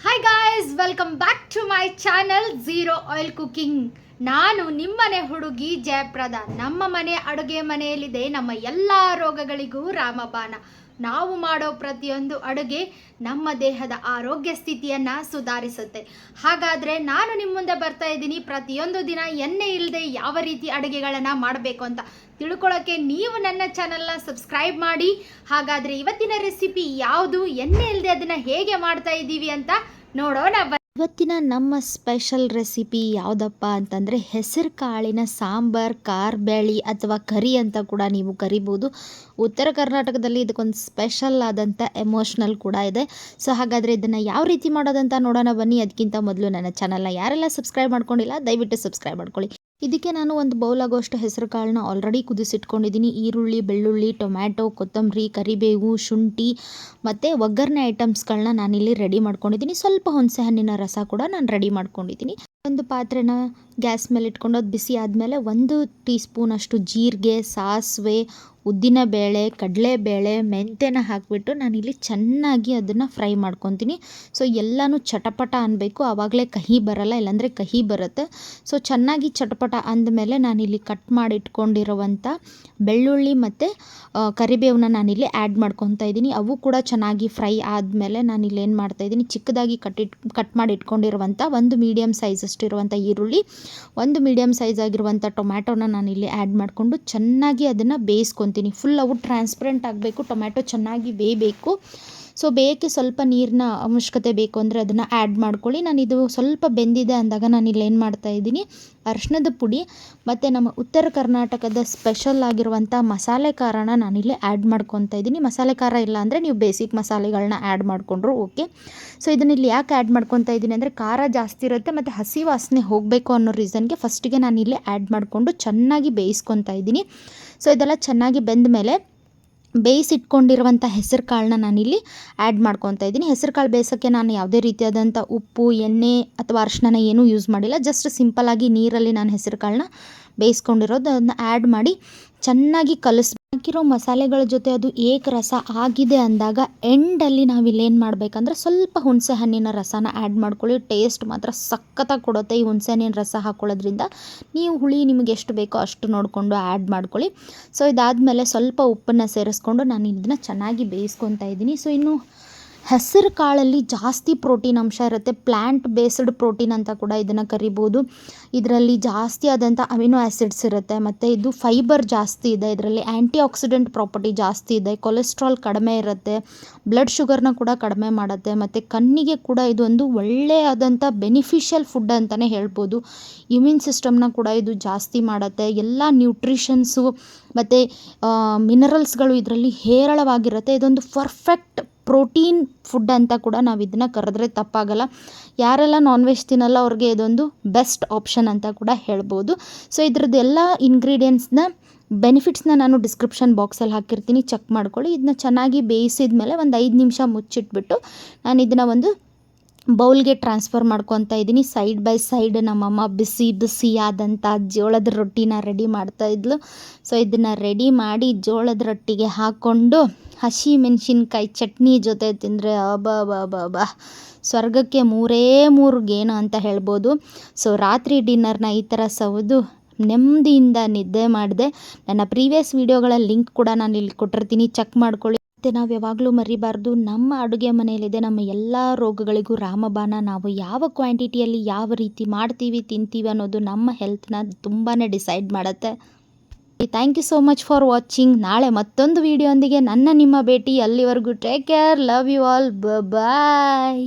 Hi guys, welcome back to my channel Zero Oil Cooking. ನಾನು ನಿಮ್ಮನೆ ಹುಡುಗಿ ಜಯಪ್ರದ. ನಮ್ಮ ಮನೆ ಅಡುಗೆ ಮನೆಯಲ್ಲಿದೆ. ನಮ್ಮ ಎಲ್ಲ ರೋಗಗಳಿಗೂ ರಾಮಬಾಣ. ನಾವು ಮಾಡೋ ಪ್ರತಿಯೊಂದು ಅಡುಗೆ ನಮ್ಮ ದೇಹದ ಆರೋಗ್ಯ ಸ್ಥಿತಿಯನ್ನು ಸುಧಾರಿಸುತ್ತೆ. ಹಾಗಾದರೆ ನಾನು ನಿಮ್ಮ ಮುಂದೆ ಬರ್ತಾ ಇದ್ದೀನಿ. ಪ್ರತಿಯೊಂದು ದಿನ ಎಣ್ಣೆ ಇಲ್ಲದೆ ಯಾವ ರೀತಿ ಅಡುಗೆಗಳನ್ನು ಮಾಡಬೇಕು ಅಂತ ತಿಳ್ಕೊಳ್ಳೋಕ್ಕೆ ನೀವು ನನ್ನ ಚಾನಲ್ನ ಸಬ್ಸ್ಕ್ರೈಬ್ ಮಾಡಿ. ಹಾಗಾದರೆ ಇವತ್ತಿನ ರೆಸಿಪಿ ಯಾವುದು? ಎಣ್ಣೆ ಇಲ್ಲದೆ ಅದನ್ನು ಹೇಗೆ ಮಾಡ್ತಾ ಇದ್ದೀವಿ ಅಂತ ನೋಡೋಣ. ಇವತ್ತಿನ ನಮ್ಮ ಸ್ಪೆಷಲ್ ರೆಸಿಪಿ ಯಾವುದಪ್ಪ ಅಂತಂದರೆ ಹೆಸರು ಕಾಳಿನ ಸಾಂಬಾರ್ ಕಾರ್ ಬೇಳಿ ಅಥವಾ ಕರಿ ಅಂತ ಕೂಡ ನೀವು ಕರಿಬೋದು. ಉತ್ತರ ಕರ್ನಾಟಕದಲ್ಲಿ ಇದಕ್ಕೊಂದು ಸ್ಪೆಷಲ್ ಆದಂಥ ಎಮೋಷ್ನಲ್ ಕೂಡ ಇದೆ. ಸೊ, ಹಾಗಾದರೆ ಇದನ್ನು ಯಾವ ರೀತಿ ಮಾಡೋದಂತ ನೋಡೋಣ ಬನ್ನಿ. ಅದಕ್ಕಿಂತ ಮೊದಲು ನನ್ನ ಚಾನಲ್ನ ಯಾರೆಲ್ಲ ಸಬ್ಸ್ಕ್ರೈಬ್ ಮಾಡ್ಕೊಂಡಿಲ್ಲ, ದಯವಿಟ್ಟು ಸಬ್ಸ್ಕ್ರೈಬ್ ಮಾಡ್ಕೊಳ್ಳಿ. ಇದಕ್ಕೆ ನಾನು ಒಂದು ಬೌಲ್ ಆಗೋಷ್ಟು ಹೆಸರು ಕಾಳನ್ನ ಆಲ್ರೆಡಿ ಕುದಿಸಿಟ್ಕೊಂಡಿದ್ದೀನಿ. ಈರುಳ್ಳಿ, ಬೆಳ್ಳುಳ್ಳಿ, ಟೊಮ್ಯಾಟೊ, ಕೊತ್ತಂಬರಿ, ಕರಿಬೇವು, ಶುಂಠಿ ಮತ್ತು ಒಗ್ಗರಣೆ ಐಟಮ್ಸ್ಗಳನ್ನ ನಾನಿಲ್ಲಿ ರೆಡಿ ಮಾಡ್ಕೊಂಡಿದ್ದೀನಿ. ಸ್ವಲ್ಪ ಹುಣಸೆ ಹಣ್ಣಿನ ರಸ ಕೂಡ ನಾನು ರೆಡಿ ಮಾಡ್ಕೊಂಡಿದ್ದೀನಿ. ಒಂದು ಪಾತ್ರೆನ ಗ್ಯಾಸ್ ಮೇಲೆ ಇಟ್ಕೊಂಡು ಅದು ಬಿಸಿ ಆದಮೇಲೆ ಒಂದು ಟೀ ಸ್ಪೂನಷ್ಟು ಜೀರಿಗೆ, ಸಾಸಿವೆ ಉದ್ದಿನಬೇಳೆ ಕಡಲೆಬೇಳೆ ಮೆಂತ್ಯನ ಹಾಕಿಬಿಟ್ಟು ನಾನಿಲ್ಲಿ ಚೆನ್ನಾಗಿ ಅದನ್ನು ಫ್ರೈ ಮಾಡ್ಕೊತೀನಿ. ಸೊ, ಎಲ್ಲನೂ ಚಟಪಟ ಅನ್ನಬೇಕು ಆವಾಗಲೇ ಕಹಿ ಬರಲ್ಲ, ಇಲ್ಲಾಂದರೆ ಕಹಿ ಬರುತ್ತೆ. ಸೊ, ಚೆನ್ನಾಗಿ ಚಟಪಟ ಅಂದಮೇಲೆ ನಾನಿಲ್ಲಿ ಕಟ್ ಮಾಡಿ ಇಟ್ಕೊಂಡಿರುವಂಥ ಬೆಳ್ಳುಳ್ಳಿ ಮತ್ತು ಕರಿಬೇವನ್ನ ನಾನಿಲ್ಲಿ ಆ್ಯಡ್ ಮಾಡ್ಕೊತಾ ಇದ್ದೀನಿ. ಅವು ಕೂಡ ಚೆನ್ನಾಗಿ ಫ್ರೈ ಆದಮೇಲೆ ನಾನಿಲ್ಲಿ ಏನು ಮಾಡ್ತಾಯಿದ್ದೀನಿ ಚಿಕ್ಕದಾಗಿ ಕಟ್ಟಿಟ್ ಕಟ್ ಮಾಡಿ ಇಟ್ಕೊಂಡಿರುವಂಥ ಒಂದು ಮೀಡಿಯಮ್ ಸೈಜಷ್ಟು ಇರುವಂಥ ಈರುಳ್ಳಿ, ಒಂದು ಮೀಡಿಯಮ್ ಸೈಜ್ ಆಗಿರುವಂಥ ಟೊಮ್ಯಾಟೊನ ಇಲ್ಲಿ ಆ್ಯಡ್ ಮಾಡಿಕೊಂಡು ಚೆನ್ನಾಗಿ ಅದನ್ನು ಬೇಯಿಸ್ಕೊತೀನಿ. ಫುಲ್ ಅವು ಟ್ರಾನ್ಸ್ಪರೆಂಟ್ ಆಗಬೇಕು, ಟೊಮ್ಯಾಟೊ ಚೆನ್ನಾಗಿ ಬೇಯಬೇಕು. ಸೊ ಬೇಕೆ ಸ್ವಲ್ಪ ನೀರಿನ ಅವಶ್ಯಕತೆ ಬೇಕು ಅಂದರೆ ಅದನ್ನು ಆ್ಯಡ್ ಮಾಡ್ಕೊಳ್ಳಿ. ಇದು ಸ್ವಲ್ಪ ಬೆಂದಿದೆ ಅಂದಾಗ ನಾನು ಇಲ್ಲಿ ಏನು ಮಾಡ್ತಾ ಇದ್ದೀನಿ? ಅರಿಶಿಣದ ಪುಡಿ ಮತ್ತು ನಮ್ಮ ಉತ್ತರ ಕರ್ನಾಟಕದ ಸ್ಪೆಷಲ್ ಆಗಿರುವಂಥ ಮಸಾಲೆ ಖಾರನ ನಾನಿಲ್ಲಿ ಆ್ಯಡ್ ಮಾಡ್ಕೊತಾ ಇದ್ದೀನಿ. ಮಸಾಲೆ ಖಾರ ಇಲ್ಲ ಅಂದರೆ ನೀವು ಬೇಸಿಕ್ ಮಸಾಲೆಗಳನ್ನ ಆ್ಯಡ್ ಮಾಡಿಕೊಂಡ್ರು ಓಕೆ ಸೊ ಇದನ್ನ ಇಲ್ಲಿ ಯಾಕೆ ಆ್ಯಡ್ ಮಾಡ್ಕೊತಾ ಇದ್ದೀನಿ ಅಂದರೆ ಖಾರ ಜಾಸ್ತಿ ಇರುತ್ತೆ ಮತ್ತು ಹಸಿ ವಾಸನೆ ಹೋಗಬೇಕು ಅನ್ನೋ ರೀಸನ್ಗೆ ಫಸ್ಟಿಗೆ ನಾನಿಲ್ಲಿ ಆ್ಯಡ್ ಮಾಡಿಕೊಂಡು ಚೆನ್ನಾಗಿ ಬೇಯಿಸ್ಕೊತಾ ಇದ್ದೀನಿ. ಸೊ ಇದೆಲ್ಲ ಚೆನ್ನಾಗಿ ಬೆಂದ ಮೇಲೆ ಬೇಯಿಸಿಟ್ಕೊಂಡಿರುವಂಥ ಹೆಸರು ಕಾಳನ್ನ ನಾನಿಲ್ಲಿ ಆ್ಯಡ್ ಮಾಡ್ಕೊತಾ ಇದ್ದೀನಿ. ಹೆಸರು ಕಾಳು ಬೇಯಿಸೋಕ್ಕೆ ನಾನು ಯಾವುದೇ ರೀತಿಯಾದಂಥ ಉಪ್ಪು, ಎಣ್ಣೆ ಅಥವಾ ಅರಿಶಿನ ಏನೂ ಯೂಸ್ ಮಾಡಿಲ್ಲ. ಜಸ್ಟ್ ಸಿಂಪಲ್ಲಾಗಿ ನೀರಲ್ಲಿ ನಾನು ಹೆಸರು ಕಾಳನ್ನ ಬೇಯಿಸ್ಕೊಂಡಿರೋದು, ಅದನ್ನ ಆ್ಯಡ್ ಮಾಡಿ ಚೆನ್ನಾಗಿ ಕಲಿಸ್ ಹಾಕಿರೋ ಮಸಾಲೆಗಳ ಜೊತೆ ಅದು ಏಕ ರಸ ಆಗಿದೆ ಅಂದಾಗ ಎಂಡಲ್ಲಿ ನಾವಿಲ್ಲಿ ಏನು ಮಾಡಬೇಕಂದ್ರೆ ಸ್ವಲ್ಪ ಹುಣಸೆ ಹಣ್ಣಿನ ರಸನ ಆ್ಯಡ್ ಮಾಡ್ಕೊಳ್ಳಿ. ಟೇಸ್ಟ್ ಮಾತ್ರ ಸಖತ್ತಾಗಿ ಕೊಡುತ್ತೆ ಈ ಹುಣಸೆ ಹಣ್ಣಿನ ರಸ ಹಾಕ್ಕೊಳ್ಳೋದ್ರಿಂದ ನೀವು ಹುಳಿ ನಿಮಗೆ ಎಷ್ಟು ಬೇಕೋ ಅಷ್ಟು ನೋಡಿಕೊಂಡು ಆ್ಯಡ್ ಮಾಡ್ಕೊಳ್ಳಿ. ಸೊ ಇದಾದಮೇಲೆ ಸ್ವಲ್ಪ ಉಪ್ಪನ್ನು ಸೇರಿಸ್ಕೊಂಡು ನಾನು ಇದನ್ನು ಚೆನ್ನಾಗಿ ಬೇಯಿಸ್ಕೊತಾ ಇದ್ದೀನಿ. ಸೊ ಇನ್ನು ಹೆಸರು ಕಾಳಲ್ಲಿ ಜಾಸ್ತಿ ಪ್ರೋಟೀನ್ ಅಂಶ ಇರುತ್ತೆ. ಪ್ಲ್ಯಾಂಟ್ ಬೇಸ್ಡ್ ಪ್ರೋಟೀನ್ ಅಂತ ಕೂಡ ಇದನ್ನು ಕರಿಬೋದು. ಇದರಲ್ಲಿ ಜಾಸ್ತಿ ಆದಂಥ ಅಮಿನೋ ಆ್ಯಸಿಡ್ಸ್ ಇರುತ್ತೆ. ಮತ್ತು ಇದು ಫೈಬರ್ ಜಾಸ್ತಿ ಇದೆ. ಇದರಲ್ಲಿ ಆ್ಯಂಟಿ ಆಕ್ಸಿಡೆಂಟ್ ಪ್ರಾಪರ್ಟಿ ಜಾಸ್ತಿ ಇದೆ. ಕೊಲೆಸ್ಟ್ರಾಲ್ ಕಡಿಮೆ ಇರುತ್ತೆ. ಬ್ಲಡ್ ಶುಗರ್ನ ಕೂಡ ಕಡಿಮೆ ಮಾಡುತ್ತೆ. ಮತ್ತು ಕಣ್ಣಿಗೆ ಕೂಡ ಇದೊಂದು ಒಳ್ಳೆಯದಾದಂಥ ಬೆನಿಫಿಷಿಯಲ್ ಫುಡ್ ಅಂತಲೇ ಹೇಳ್ಬೋದು. ಇಮ್ಯೂನ್ ಸಿಸ್ಟಮ್ನ ಕೂಡ ಇದು ಜಾಸ್ತಿ ಮಾಡುತ್ತೆ. ಎಲ್ಲ ನ್ಯೂಟ್ರಿಷನ್ಸು ಮತ್ತು ಮಿನರಲ್ಸ್ಗಳು ಇದರಲ್ಲಿ ಹೇರಳವಾಗಿರುತ್ತೆ. ಇದೊಂದು ಪರ್ಫೆಕ್ಟ್ ಪ್ರೋಟೀನ್ ಫುಡ್ ಅಂತ ಕೂಡ ನಾವು ಇದನ್ನು ಕರೆದ್ರೆ ತಪ್ಪಾಗಲ್ಲ. ಯಾರೆಲ್ಲ ನಾನ್ ವೆಜ್ ತಿನ್ನಲ್ಲ ಅವ್ರಿಗೆ ಇದೊಂದು ಬೆಸ್ಟ್ ಆಪ್ಷನ್ ಅಂತ ಕೂಡ ಹೇಳ್ಬೋದು. ಸೊ ಇದ್ರದ್ದೆಲ್ಲ ಇಂಗ್ರೀಡಿಯೆಂಟ್ಸ್ನ ಬೆನಿಫಿಟ್ಸ್ನ ನಾನು ಡಿಸ್ಕ್ರಿಪ್ಷನ್ ಬಾಕ್ಸಲ್ಲಿ ಹಾಕಿರ್ತೀನಿ. ಚೆಕ್ ಮಾಡ್ಕೊಳ್ಳಿ. ಇದನ್ನ ಚೆನ್ನಾಗಿ ಬೇಯಿಸಿದ ಮೇಲೆ ಒಂದು ಐದು ನಿಮಿಷ ಮುಚ್ಚಿಟ್ಬಿಟ್ಟು ನಾನು ಇದನ್ನು ಒಂದು ಬೌಲ್ಗೆ ಟ್ರಾನ್ಸ್ಫರ್ ಮಾಡ್ಕೊತಾ ಇದ್ದೀನಿ. ಸೈಡ್ ಬೈ ಸೈಡ್ ನಮ್ಮಮ್ಮ ಬಿಸಿ ಬಿಸಿ ಆದಂಥ ಜೋಳದ ರೊಟ್ಟಿನ ರೆಡಿ ಮಾಡ್ತಾ ಇದ್ಲು. ಸೊ ಇದನ್ನು ರೆಡಿ ಮಾಡಿ ಜೋಳದ ರೊಟ್ಟಿಗೆ ಹಾಕ್ಕೊಂಡು ಹಸಿ ಮೆಣಸಿನ್ಕಾಯಿ ಚಟ್ನಿ ಜೊತೆ ತಿಂದರೆ ಅಬ ಸ್ವರ್ಗಕ್ಕೆ ಮೂರೇ ಮೂರು ಗೇನು ಅಂತ ಹೇಳ್ಬೋದು. ಸೊ ರಾತ್ರಿ ಡಿನ್ನರ್ನ ಈ ಥರ ಸೌದು ನೆಮ್ಮದಿಯಿಂದ ನಿದ್ದೆ ಮಾಡಿದೆ. ನನ್ನ ಪ್ರೀವಿಯಸ್ ವೀಡಿಯೋಗಳ ಲಿಂಕ್ ಕೂಡ ನಾನು ಇಲ್ಲಿ ಕೊಟ್ಟಿರ್ತೀನಿ. ಚೆಕ್ ಮಾಡ್ಕೊಳ್ಳಿ. ಮತ್ತು ನಾವು ಯಾವಾಗಲೂ ಮರಿಬಾರ್ದು. ನಮ್ಮ ಅಡುಗೆ ಮನೆಯಲ್ಲಿದೆ. ನಮ್ಮ ಎಲ್ಲ ರೋಗಗಳಿಗೂ ರಾಮಬಾಣ. ನಾವು ಯಾವ ಕ್ವಾಂಟಿಟಿಯಲ್ಲಿ ಯಾವ ರೀತಿ ಮಾಡ್ತೀವಿ, ತಿಂತೀವಿ ಅನ್ನೋದು ನಮ್ಮ ಹೆಲ್ತ್ನ ತುಂಬಾ ಡಿಸೈಡ್ ಮಾಡುತ್ತೆ. Thank you so much for watching ನಾಳೆ ಮತ್ತೊಂದು ವಿಡಿಯೋಂದಿಗೆ ನನ್ನ ನಿಮ್ಮ ಭೇಟಿ. ಅಲ್ಲಿವರೆಗೂ take care love you all bye